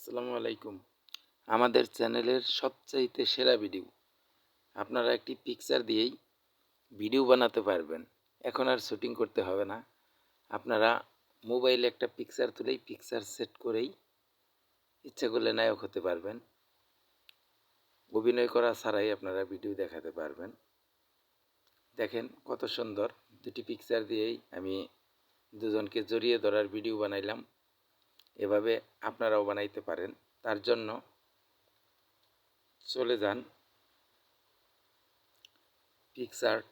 আসসালামু আলাইকুম। আমাদের চ্যানেলের সবচাইতে সেরা ভিডিও। আপনারা একটি পিকচার দিয়েই ভিডিও বানাতে পারবেন। এখন আর শুটিং করতে হবে না। আপনারা মোবাইলে একটা পিকচার তুলেই পিকচার সেট করেই ইচ্ছা করলে নায়ক হতে পারবেন। অভিনয় করা ছাড়াই আপনারা ভিডিও দেখাতে পারবেন। দেখেন কত সুন্দর দুটি পিকচার দিয়েই আমি দুজনকে জড়িয়ে ধরার ভিডিও বানাইলাম। এভাবে আপনারাও বানাইতে পারেন। তার জন্য চলে যান পিকসার্ট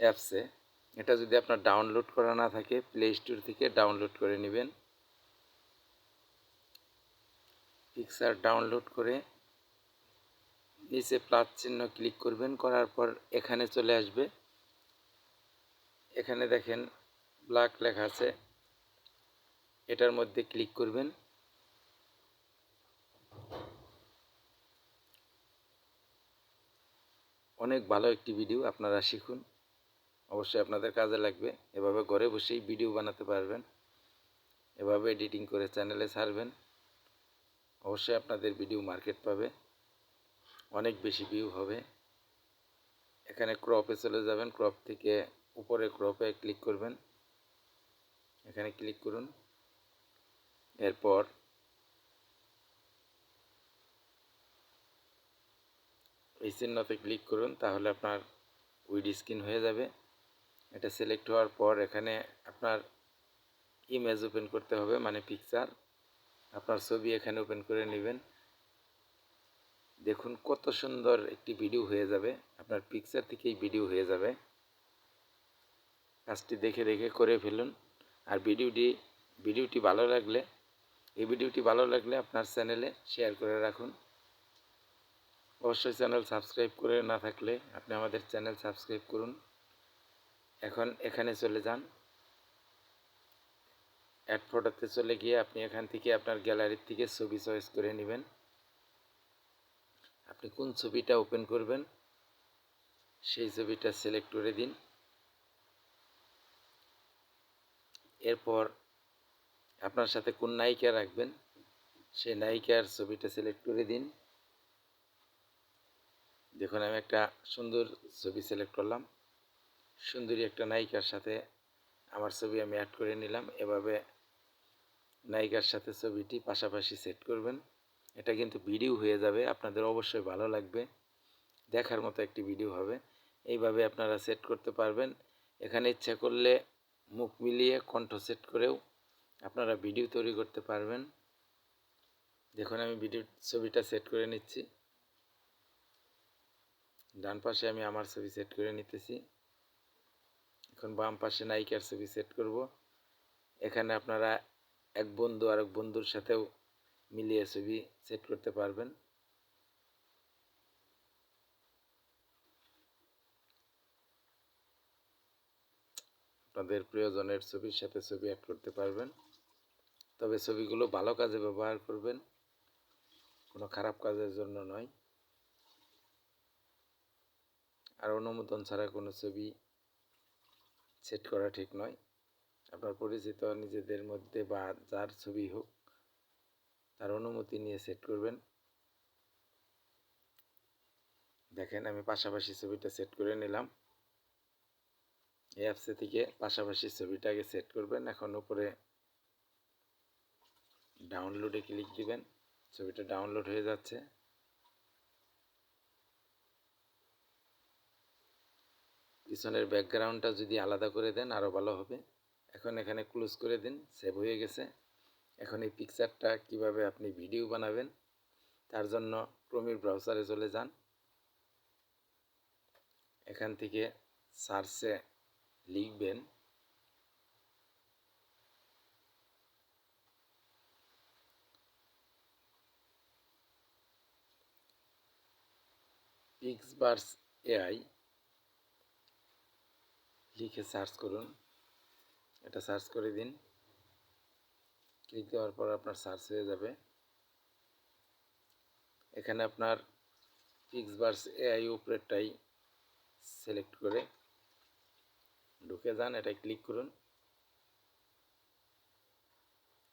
অ্যাপসে এটা যদি আপনার ডাউনলোড করা না থাকে প্লে স্টোর থেকে ডাউনলোড করে নেবেন। পিকসার ডাউনলোড করে নিচে প্লাস চিহ্ন ক্লিক করবেন। করার পর এখানে চলে আসবে। এখানে দেখেন ব্ল্যাক লেখা আছে। এটার মধ্যে ক্লিক করবেন। অনেক ভালো একটি ভিডিও আপনারা শিখুন। অবশ্যই আপনাদের কাজে লাগবে। এভাবে ঘরে বসেই ভিডিও বানাতে পারবেন। এভাবে এডিটিং করে চ্যানেলে ছাড়বেন। অবশ্যই আপনাদের ভিডিও মার্কেট পাবে। অনেক বেশি ভিউ হবে। এখানে ক্রপে চলে যাবেন। ক্রপ থেকে উপরে ক্রপে ক্লিক করবেন। এখানে ক্লিক করুন। এরপর এই চিহ্নতে ক্লিক করুন, তাহলে আপনার উইড স্ক্রিন হয়ে যাবে। এটা সিলেক্ট হওয়ার পর এখানে আপনার ইমেজ ওপেন করতে হবে মানে পিকচার আপনার ছবি এখানে ওপেন করে নেবেন। দেখুন কত সুন্দর একটি ভিডিও হয়ে যাবে। আপনার পিকচার থেকেই ভিডিও হয়ে যাবে। কাজটি দেখে দেখে করে ফেলুন। আর ভিডিওটি ভিডিওটি ভালো লাগলে এই ভিডিওটি ভালো লাগলে আপনার চ্যানেলে শেয়ার করে রাখুন। অবশ্যই চ্যানেল সাবস্ক্রাইব করে না থাকলে আপনি আমাদের চ্যানেল সাবস্ক্রাইব করুন। এখন এখানে চলে যান। অ্যাড ফটোতে চলে গিয়ে আপনি এখান থেকে আপনার গ্যালারির থেকে ছবি চয়েস করে নেবেন। আপনি কোন ছবিটা ওপেন করবেন, সেই ছবিটা সিলেক্ট করে দিন। এরপর আপনার সাথে কোন নায়িকা রাখবেন? সেই নায়িকার ছবিটা সিলেক্ট করে দিন। দেখুন, আমি একটা সুন্দর ছবি সিলেক্ট করলাম। সুন্দরী একটা নায়িকার সাথে আমার ছবি আমি অ্যাড করে নিলাম। এভাবে নায়িকার সাথে ছবিটি পাশাপাশি সেট করবেন। এটা কিন্তু ভিডিও হয়ে যাবে, আপনাদের অবশ্যই ভালো লাগবে। দেখার মতো একটি ভিডিও হবে। এইভাবে আপনারা সেট করতে পারবেন। এখানে ইচ্ছা করলে মুখ মিলিয়ে কণ্ঠ সেট করেও আপনারা ভিডিও তৈরি করতে পারবেন। দেখুন, আমি ভিডিও, ছবিটা সেট করে নিচ্ছি। ডান পাশে আমি আমার ছবি সেট করে নিতেছি। এখন বাম পাশে নায়িকার ছবি সেট করব। এখানে আপনারা এক বন্ধু আর এক বন্ধুর সাথেও মিলিয়ে ছবি সেট করতে পারবেন। আপনাদের প্রিয়জনের ছবির সাথে ছবি অ্যাড করতে পারবেন। তবে ছবিগুলো ভালো কাজে ব্যবহার করবেন। কোনো খারাপ কাজের জন্য নয়। আর অনুমোদন ছাড়া কোনো ছবি সেট করা ঠিক নয়। আপনার পরিচিত নিজেদের মধ্যে বা যার ছবি হোক, তার অনুমতি নিয়ে সেট করবেন। দেখেন, আমি পাশাপাশি ছবিটা সেট করে নিলাম। এই অ্যাপসে থেকে পাশাপাশি ছবিটাকে সেট করবেন। এখন উপরে ডাউনলোডে ক্লিক দিবেন, ছবিটা ডাউনলোড হয়ে যাচ্ছে। পিছনের ব্যাকগ্রাউন্ডটা যদি আলাদা করে দেন আরও ভালো হবে। এখন এখানে ক্লোজ করে দিন সেভ হয়ে গেছে। এখন এই পিকচারটা কীভাবে আপনি ভিডিও বানাবেন, তার জন্য ক্রমির ব্রাউজারে চলে যান। এখান থেকে সার্চে লিখবেন পিক্সবার্স এআই লিখে সার্চ করুন। এটা সার্চ করে দিন। ক্লিক দেওয়ার পর আপনার সার্চ হয়ে যাবে। এখানে আপনার পিক্সবার্স এআই উপরেরটাই সিলেক্ট করে ঢুকে যান এটা ক্লিক করুন।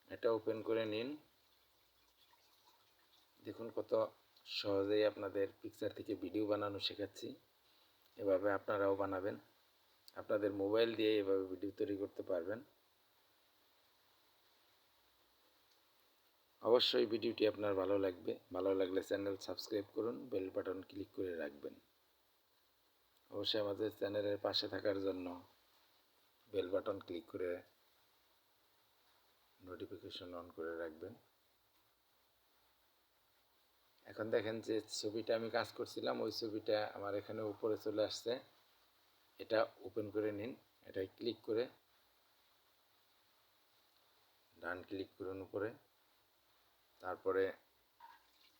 এটা ওপেন করে নিন। দেখুন কত সহজেই আপনাদের পিকচার থেকে ভিডিও বানানো শেখাচ্ছি। এভাবে আপনারাও বানাবেন। আপনাদের মোবাইল দিয়ে এভাবে ভিডিও তৈরি করতে পারবেন। অবশ্যই ভিডিওটি আপনার ভালো লাগবে। ভালো লাগলে চ্যানেল সাবস্ক্রাইব করুন বেল বাটন ক্লিক করে রাখবেন। অবশ্যই আমাদের চ্যানেলের পাশে থাকার জন্য বেল বাটন ক্লিক করে নোটিফিকেশন অন করে রাখবেন। এখন দেখেন যে ছবিটা আমি কাজ করছিলাম, ওই ছবিটা আমার এখানে উপরে চলে আসছে। এটা ওপেন করে নিন, এটা ক্লিক করে। ডান ক্লিক করুন উপরে। তারপরে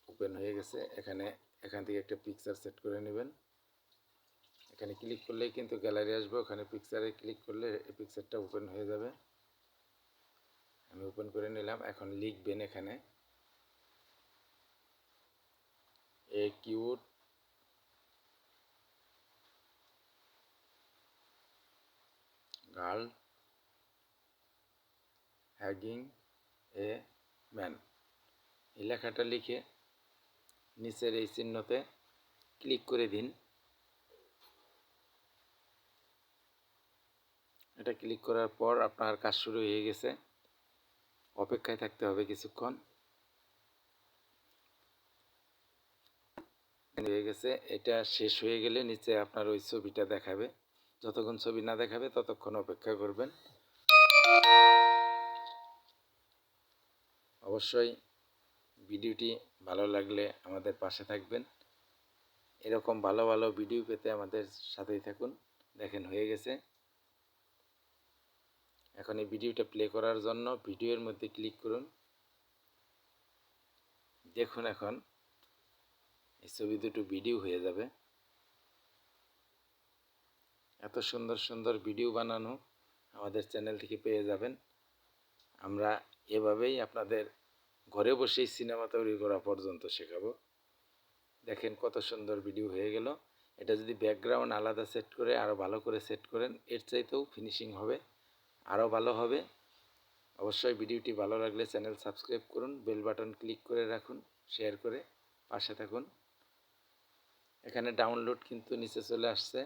ওপেন হয়ে গেছে। এখানে, এখান থেকে একটা পিকচার সেট করে নেবেন। এখানে ক্লিক করলেই কিন্তু গ্যালারি আসবে, ওখানে পিকচারে ক্লিক করলে এই পিকচারটা ওপেন হয়ে যাবে। আমি ওপেন করে নিলাম। এখন লিখবেন এখানে। A cute. Girl. Hugging a man. এই লেখাটা লিখে নিচের এই চিহ্নতে ক্লিক করে দিন। এটা ক্লিক করার পর আপনার কাজ শুরু হয়ে গেছে। অপেক্ষায় থাকতে হবে কিছুক্ষণ হয়ে গেছে, এটা শেষ হয়ে গেলে নিচে আপনার ওই ছবিটা দেখাবে। যতক্ষণ ছবি না দেখাবে, ততক্ষণ অপেক্ষা করবেন। অবশ্যই ভিডিওটি ভালো লাগলে আমাদের পাশে থাকবেন। এরকম ভালো ভালো ভিডিও পেতে আমাদের সাথেই থাকুন। দেখেন, হয়ে গেছে। এখন এই ভিডিওটা প্লে করার জন্য ভিডিওর মধ্যে ক্লিক করুন। দেখুন এখন এই ছবি দুটো ভিডিও হয়ে যাবে। এত সুন্দর সুন্দর ভিডিও বানানো আমাদের চ্যানেল থেকে পেয়ে যাবেন। আমরা এভাবেই আপনাদের ঘরে বসেই সিনেমা তৈরি করা পর্যন্ত শেখাবো। দেখেন কত সুন্দর ভিডিও হয়ে গেল। এটা যদি ব্যাকগ্রাউন্ড আলাদা সেট করে আরও ভালো করে সেট করেন, এর চাইতেও ফিনিশিং হবে আরও ভালো হবে। অবশ্যই ভিডিওটি ভালো লাগলে চ্যানেল সাবস্ক্রাইব করুন বেল বাটন ক্লিক করে রাখুন শেয়ার করে পাশে থাকুন। এখানে ডাউনলোড কিন্তু নিচে চলে আসছে।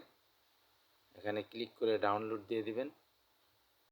এখানে ক্লিক করে ডাউনলোড দিয়ে দিবেন।